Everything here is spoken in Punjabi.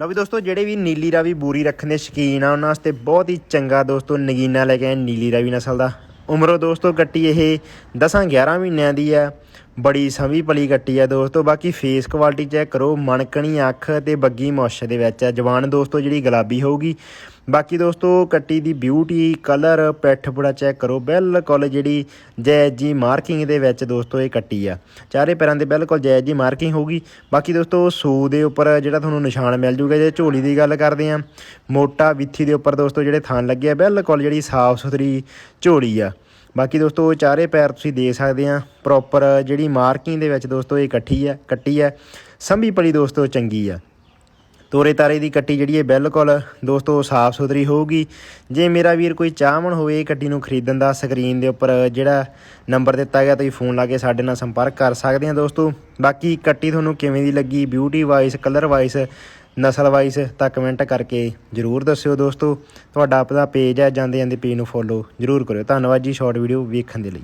ਲਓ ਵੀ ਦੋਸਤੋ, ਜਿਹੜੇ ਵੀ ਨੀਲੀ ਰਾਵੀ ਬੂਰੀ ਰੱਖਣ ਦੇ ਸ਼ਕੀਨ ਆ, ਉਹਨਾਂ ਵਾਸਤੇ ਬਹੁਤ ਹੀ ਚੰਗਾ ਦੋਸਤੋ ਨਗੀਨਾ ਲੈ ਕੇ ਆਏ ਨੀਲੀ ਰਾਵੀ ਨਸਲ ਦਾ। ਉਮਰੋਂ ਦੋਸਤੋ ਕੱਟੀ ਇਹ 10 11 ਮਹੀਨਿਆਂ ਦੀ ਆ। ਬੜੀ ਸੰਭੀ ਪਲੀ ਕੱਟੀ ਆ ਦੋਸਤੋ, ਬਾਕੀ ਫੇਸ ਕੁਆਲਿਟੀ ਚੈੱਕ ਕਰੋ, ਮਣਕਣੀ ਅੱਖ ਤੇ ਬੱਗੀ ਮੁੱਛ ਦੇ ਵਿੱਚ ਆ। ਜਵਾਨ ਦੋਸਤੋ, ਜਿਹੜੀ ਗੁਲਾਬੀ ਹੋਊਗੀ। ਬਾਕੀ ਦੋਸਤੋ, ਕੱਟੀ ਦੀ ਬਿਊਟੀ ਕਲਰ ਪਿੱਠ ਪੁੜਾ ਚੈੱਕ ਕਰੋ। ਬਿਲਕੁਲ ਜਿਹੜੀ ਜੈਜ ਜੀ ਮਾਰਕਿੰਗ ਦੇ ਵਿੱਚ ਦੋਸਤੋ, ਇਹ ਕੱਟੀ ਆ। ਚਾਰੇ ਪੈਰਾਂ ਦੇ ਬਿਲਕੁਲ ਜੈਜ ਜੀ ਮਾਰਕਿੰਗ ਹੋਊਗੀ। ਬਾਕੀ ਦੋਸਤੋ, ਸੂ ਦੇ ਉੱਪਰ ਜਿਹੜਾ ਤੁਹਾਨੂੰ ਨਿਸ਼ਾਨ ਮਿਲ ਜੂਗਾ, ਜੇ ਝੋਲੀ ਦੀ ਗੱਲ ਕਰਦੇ ਆ, ਮੋਟਾ ਵਿੱਥੀ ਦੇ ਉੱਪਰ ਦੋਸਤੋ, ਜਿਹੜੇ ਥਣ ਲੱਗੇ ਆ, ਬਿਲਕੁਲ ਜਿਹੜੀ ਸਾਫ਼ ਸੁਥਰੀ ਝੋਲੀ ਆ। ਬਾਕੀ ਦੋਸਤੋ ਚਾਰੇ ਪੈਰ ਤੁਸੀਂ ਦੇ ਸਕਦੇ ਆ ਪ੍ਰੋਪਰ ਜਿਹੜੀ ਮਾਰਕਿੰਗ ਦੇ ਵਿੱਚ ਦੋਸਤੋ, ਇਹ ਇਕੱਠੀ ਹੈ ਕੱਟੀ ਹੈ ਸੰਭੀ ਪਲੀ ਦੋਸਤੋ, ਚੰਗੀ ਆ। ਤੋਰੇ ਤਾਰੇ ਦੀ ਕੱਟੀ ਜਿਹੜੀ ਹੈ, ਬਿਲਕੁਲ ਦੋਸਤੋ, ਸਾਫ਼ ਸੁਥਰੀ ਹੋਊਗੀ। ਜੇ ਮੇਰਾ ਵੀਰ ਕੋਈ ਚਾਹਮਣ ਹੋਵੇ ਇਹ ਕੱਟੀ ਨੂੰ ਖਰੀਦਣ ਦਾ, ਸਕਰੀਨ ਦੇ ਉੱਪਰ ਜਿਹੜਾ ਨੰਬਰ ਦਿੱਤਾ ਗਿਆ, ਤੁਸੀਂ ਫੋਨ ਲਾ ਕੇ ਸਾਡੇ ਨਾਲ ਸੰਪਰਕ ਕਰ ਸਕਦੇ ਆ ਦੋਸਤੋ। ਬਾਕੀ ਕੱਟੀ ਤੁਹਾਨੂੰ ਕਿਵੇਂ ਦੀ ਲੱਗੀ ਬਿਊਟੀ ਵਾਈਜ਼ ਕਲਰ ਵਾਈਜ਼ ਨਸਲ ਵਾਈਜ਼ ਤਾਂ ਕਮੈਂਟ ਕਰਕੇ ਜਰੂਰ ਦੱਸਿਓ ਦੋਸਤੋ। ਤੁਹਾਡਾ ਆਪਣਾ ਪੇਜ ਹੈ ਜਾਂਦੇ ਜਾਂਦੇ ਪੇਜ ਨੂੰ ਫੋਲੋ ਜਰੂਰ ਕਰਿਓ। ਧੰਨਵਾਦ ਜੀ ਸ਼ਾਰਟ ਵੀਡੀਓ ਵੇਖਣ ਦੇ ਲਈ।